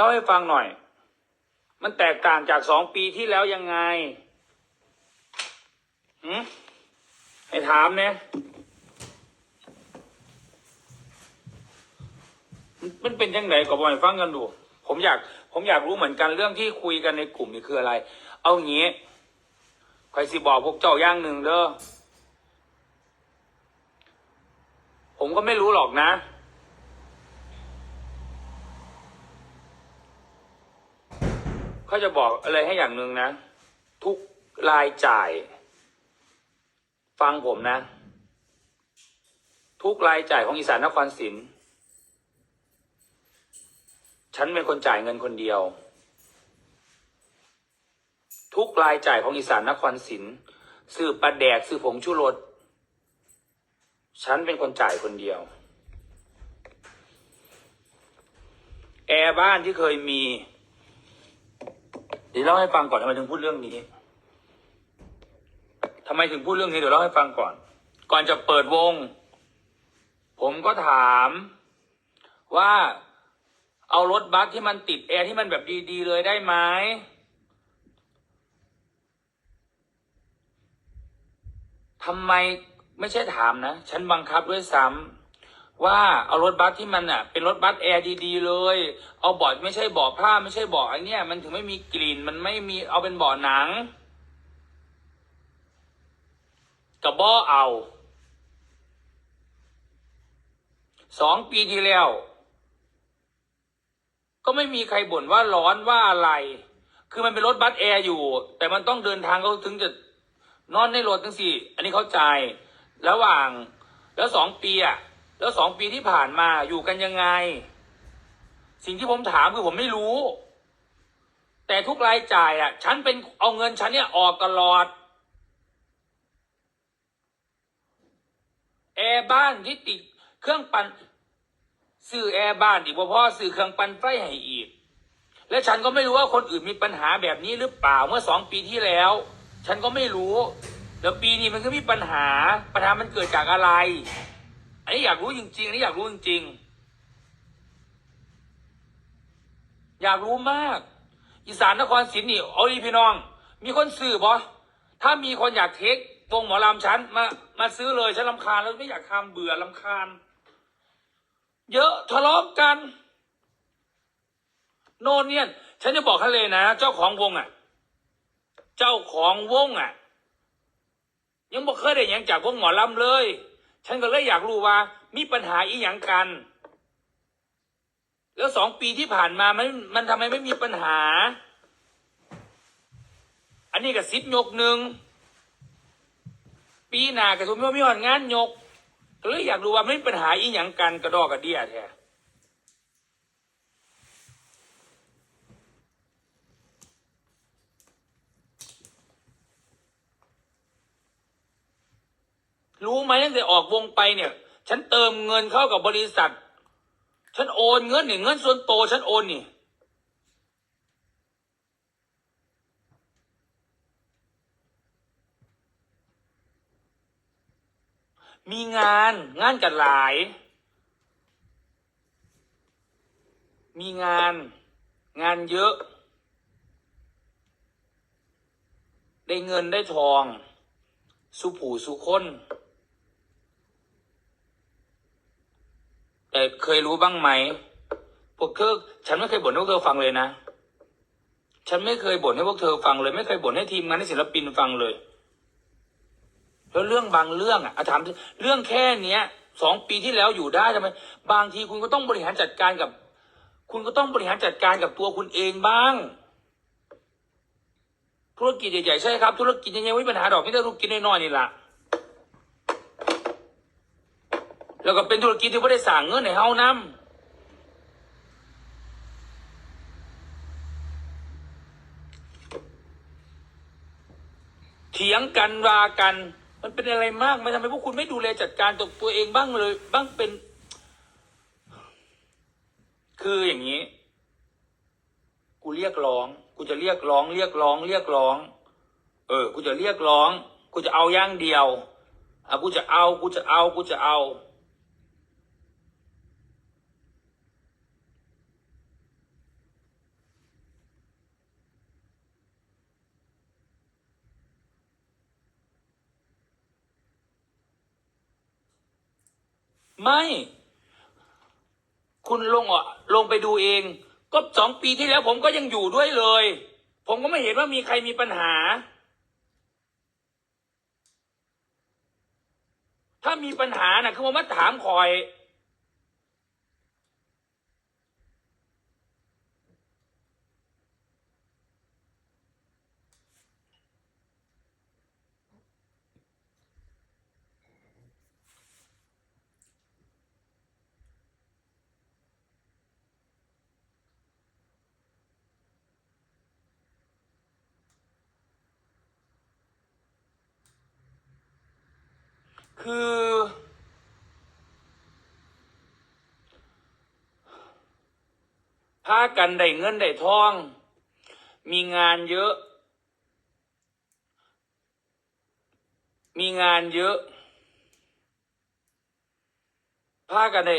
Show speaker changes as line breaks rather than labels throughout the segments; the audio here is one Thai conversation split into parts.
เล่าให้ฟังหน่อย มันแตกต่างจากสองปีที่แล้วยังไงหืมให้ถามเนี่ยมันเป็นยังไงก็บอกให้ฟังกันดู ผมอยาก ผมอยากรู้เหมือนกันเรื่องที่คุยกันในกลุ่มนี่คืออะไร เอางี้ใครสิบอกพวกเจ้าอย่างหนึ่งเด้อผมก็ไม่รู้หรอกนะ เขาจะบอกอะไรให้อย่างหนึ่งนะ ทุกรายจ่าย ฟังผมนะ ทุกรายจ่ายของอีสานนครศรีฉันเป็นคนจ่ายเงินคนเดียว ทุกรายจ่ายของอีสานนครศรีซื้อปลาแดกซื้อผงชูรสฉันเป็นคนจ่ายคนเดียว แอร์บ้านที่เคยมี เดี๋ยวเล่าให้ฟังก่อนทำไมถึงพูดเรื่องนี้ทำไมถึงพูดเรื่องนี้เดี๋ยวเล่าให้ฟังก่อน ก่อนจะเปิดวง ผมก็ถามว่าเอารถบัสที่มันติดแอร์ที่มันแบบดี ๆ เลยได้ไหมทำไมไม่ใช่ถามนะ ฉันบังคับด้วยซ้ำ ว่าเอารถบัสที่มันอะเป็นรถบัสแอร์ดีๆเลย เอาเบาะไม่ใช่เบาะผ้าไม่ใช่เบาะไอเนี้ยมันถึงไม่มีกลิ่นมันไม่มีเอาเป็นเบาะหนังกับบ่เอาสองปีที่แล้ว ก็ไม่มีใครบ่นว่าร้อนว่าอะไร คือมันเป็นรถบัสแอร์อยู่ แต่มันต้องเดินทางเขาถึงจะนอนในรถทั้งสี่ อันนี้เข้าใจ ระหว่างแล้วสองปีอะ แล้วสองปีที่ผ่านมาอยู่กันยังไง สิ่งที่ผมถามคือผมไม่รู้ แต่ทุกรายจ่ายอะฉันเป็นเอาเงินฉันเนี่ยออกตลอดแอร์บ้านที่ติดเครื่องปั่นซื้อแอร์บ้านอีกบ่พอซื้อเครื่องปั่นไฟให้อีก และฉันก็ไม่รู้ว่าคนอื่นมีปัญหาแบบนี้หรือเปล่าเมื่อสองปีที่แล้ว ฉันก็ไม่รู้ แล้วปีนี้มันก็มีปัญหาปัญหามันเกิดจากอะไร อันนี้อยากรู้จริงๆอันนี้อยากรู้จริงๆอยากรู้มาก อีสานนครศรีนี่เอาดีพี่น้อง มีคนซื้อบ่ถ้ามีคนอยากเทควงหมอลำฉันมามาซื้อเลยฉันลำคาญแล้วไม่อยากทำเบื่อลำคาญ เยอะทะเลาะกัน โน่นเนี่ยฉันจะบอกให้เลยนะ เจ้าของวงอะ เจ้าของวงอะ ยังบอกเคยได้ยังจากวงหมอลำเลย ฉันก็เลยอยากรู้ว่า มีปัญหาอีหยังกัน แล้วสองปีที่ผ่านมามันมันทำไมไม่มีปัญหา อันนี้กับซิปยกหนึ่งปีหน้ากับทุนว่ามีหอนงานยกก็เลยอยากรู้ว่ามันมีปัญหาอีหยังกันกระดอกกระเดียแท้ รู้ไหมตั้งแต่ออกวงไปเนี่ย ฉันเติมเงินเข้ากับบริษัท ฉันโอนเงินนี่เงินส่วนโตวฉันโอนนี่มีงานงานกันหลาย มีงาน งานเยอะ ได้เงินได้ทอง สุผูสุคน แต่เคยรู้บ้างไหมพวกเธอฉันไม่เคยบ่นให้พวกเธอฟังเลยนะ ฉันไม่เคยบ่นให้พวกเธอฟังเลย ไม่เคยบ่นให้ทีมงานให้ศิลปินฟังเลย แล้วเรื่องบางเรื่องอะถามเรื่องแค่เนี้ยสองปีที่แล้วอยู่ได้ทำไมบางทีคุณก็ต้องบริหารจัดการกับ คุณก็ต้องบริหารจัดการกับตัวคุณเองบ้าง ธุรกิจใหญ่ๆใช่ครับ ธุรกิจใหญ่ๆไม่มีปัญหาดอกนี่แต่ธุรกิจน้อยๆนี่แหละ แล้วก็เป็นธุรกิจที่ไม่ได้สั่งเงินในเฮานำเถียงกันวากัน มันเป็นอะไรมากไหมทำไมพวกคุณไม่ดูแลจัดการตัวตัวเองบ้างเลย บ้างเป็น คืออย่างนี้ กูเรียกร้อง กูจะเรียกร้อง เรียกร้อง เรียกร้อง เออ กูจะเรียกร้อง กูจะเอาอย่างเดียวอะกูจะเอา กูจะเอา กูจะเอา ไม่ คุณลงอะลงไปดูเอง ก็สองปีที่แล้ว ผมก็ยังอยู่ด้วยเลย ผมก็ไม่เห็นว่ามีใครมีปัญหา ถ้ามีปัญหาน่ะคือผมมาถามคอย คือ พากันได้เงินได้ทอง มีงานเยอะ มีงานเยอะ พากันได้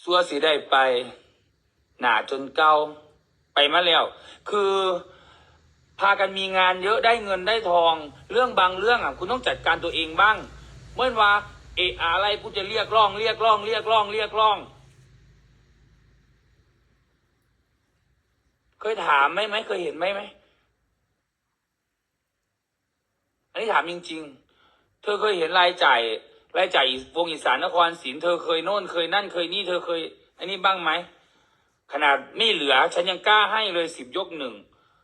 สัวสีได้ไป หนาจนเก่าไปมาแล้ว คือ พากันมีงานเยอะได้เงินได้ทอง เรื่องบางเรื่องอะคุณต้องจัดการตัวเองบ้าง เมื่อว่าเอะอะไรกูจะเรียกร้อง เรียกร้อง เรียกร้อง เรียกร้อง เคยถามไหมไหมเคยเห็นไหมไหมอันนี้ถามจริง ๆ เธอเคยเห็นรายจ่ายรายจ่ายวงอีสานนครศรีเธอเคยโน่นเคยนั่นเคยนี่เธอเคย อันนี้บ้างไหมขนาดไม่เหลือ ฉันยังกล้าให้เลยสิบยกหนึ่ง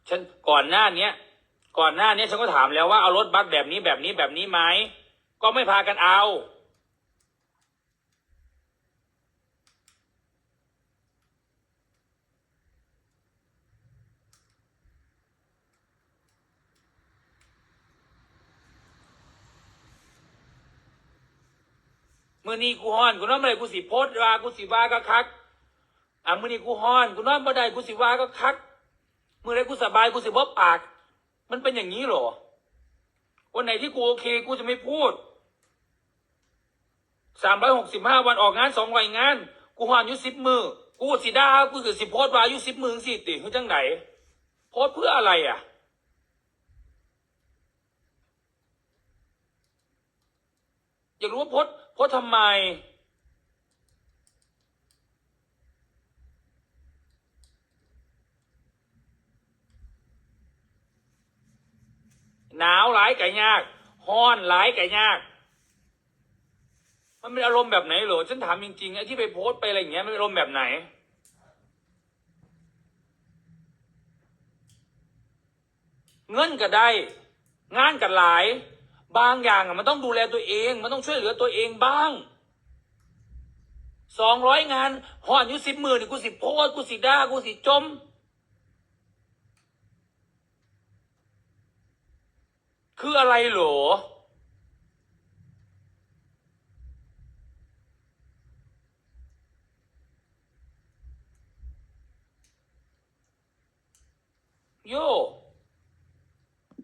ฉันก่อนหน้าเนี้ย ก่อนหน้าเนี้ยฉันก็ถามแล้วว่าเอารถบัสแบบนี้แบบนี้แบบนี้ไหมก็ไม่พากันเอามื่อนี้กูฮ้อนกูนอนบ่ไดกูสิโพสว่ากูสิว่าก็คักอะมื่อนี้กูฮ้อนกูนอนบ่ได้กูสิว่าก็คัก มื่อไรกูสบายกูสิบ่ปาก มันเป็นอย่างนี้หรอ วันไหนที่กูโอเคกูจะไม่พูดสามร้อยหกสิบห้าวันออกงานสองวันงาน กูฮ้อนอยู่สิบมือ กูสิด่ากูคือสิโพสต์วาอยู่สิบมือสิติคือจังไหนโพสเพื่ออะไรอะ อยากรู้ว่าโพสโพสทำไม หนาวหลายไก่ยากฮ้อนหลายไก่ยาก มันเป็นอารมณ์แบบไหนเหรอฉันถามจริงๆไอ้ที่ไปโพสต์ไปอะไรอย่างเงี้ยมันเป็นอารมณ์แบบไหน เงินก็ได้ งานก็หลาย บางอย่างอะมันต้องดูแลตัวเอง มันต้องช่วยเหลือตัวเองบ้างสองร้อยงานห่อนอยู่สิบหมื่นนี่กูสิโพสกูสิด่ากูสิจม คืออะไรเหรอ